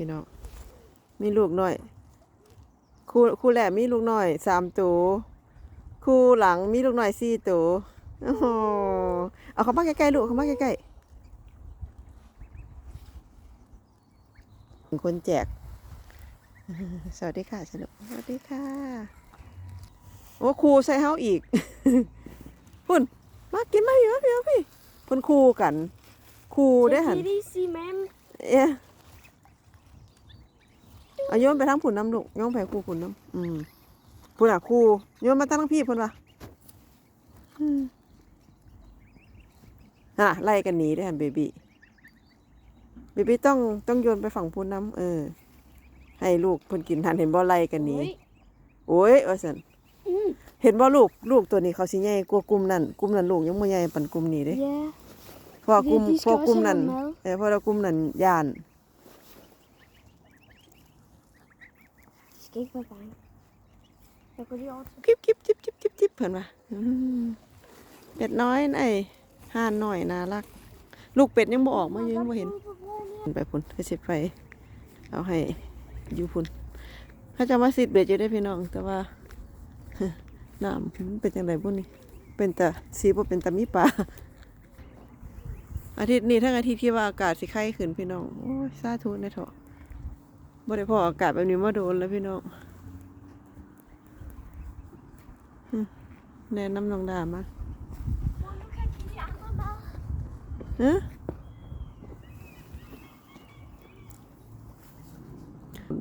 พี่น้องมีลูกน้อยคู่คู่แรกมีลูกน้อยสามตัวคู่หลังมีลูกน้อยสี่ตัวโอ้โหเอาเข้ามาใกล้ๆลูกเข้ามาใกล้ๆคนแจก สวัสดีค่ะสนุกสวัสดีค่ะโอ้ครูใส่เฮาอีกพุ่นมากินมาเยอะเยอะพี่เพุ่นครูกันครูได้หัน Take it easy, ma'am. เอ๊ะเอาโยนไปทางผุนน้ำลูกโยนไปครูผุนน้ำอืมผุนอะครูโยนมาตั้งพี่พุ่นวะอืมน่ะไล่กันหนีได้อหันเบบี้เบบี้ต้องต้องโยนไปฝั่งพุ่นน้ำเออ ให้ลูกเพิ่นกินทันเห็นบ่ไล่กันหนี Oi. โอ้ยว่าซั่น Mm. เห็นบ่ลูกลูกตัวนี้เขาสิใหญ่กว่ากลุ่มนั้นกลุ่มนั้นลูกยังบ่ใหญ่ปานกลุ่มนี้เด้ Yeah. เพราะว่ากลุ่มเดี๋ยวเพราะกลุ่มนั้น discuss it เออเพราะว่ากลุ่มนั้นย่าน Kijk maar fijn. Dat wil je altijd. กิ๊บกิ๊บจิ๊บจิ๊บจิ๊บจิ๊บเพิ่นว่าอืมเป็ดน้อยไอ้ห่านน้อยน่ารัก ลูกเป็ดยังบ่ออกมาอยู่ยังบ่เห็นไปพุ่นไปสิไปเอาให้อยู่พุ่นถ้าจะมาสิเบ็ดอยู่ได้พี่น้อง แต่ว่าน้ำมันเป็นจังไดบุ่นี่เป็นแต่สีบ่เป็นตามีปลาอาทิตย์นี้ทั้งอาทิตย์ที่ว่าอากาศสิไข้ขึ้นพี่น้อง โอ้ยสาธุในเถาะ บ่ได้พออากาศแบบนี้มาโดนแล้วพี่น้องแนะนำน้องดามาฮะ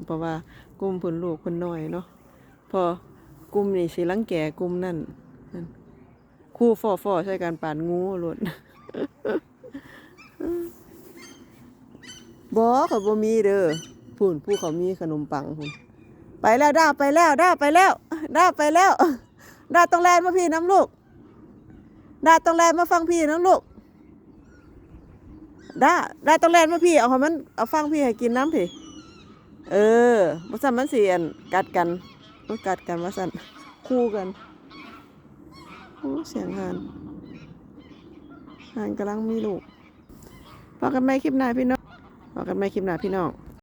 เพราะว่ากลุ่มผลลูกคนน้อยเนาะพอกลุ่มนี่สิรังแก่กลุ่มนั่นคู่ฟอฟอใช้การปาดงูหลดบอเขาบ่มีเด้อ พูนผู้เขามีขนมปังพูนไปแล้วด้าไปแล้วด้าไปแล้วด้าไปแล้วด้าต้องแลนมาพี่น้ำลูกด้าต้องแลนมาฟังพี่น้ำลูกด้าด้าต้องแลนมาพี่เอาให้มันเอาฟังพี่ให้กินน้ำพี่เออบ่ซั่นมันสิอันกัดกันมันกัดกันว่าซั่นคู่กันโอ้เสียงงานงานกำลังมีลูกพอกันไหมคลิปหน้าพี่น้องพอกันไหมคลิปหน้าพี่น้อง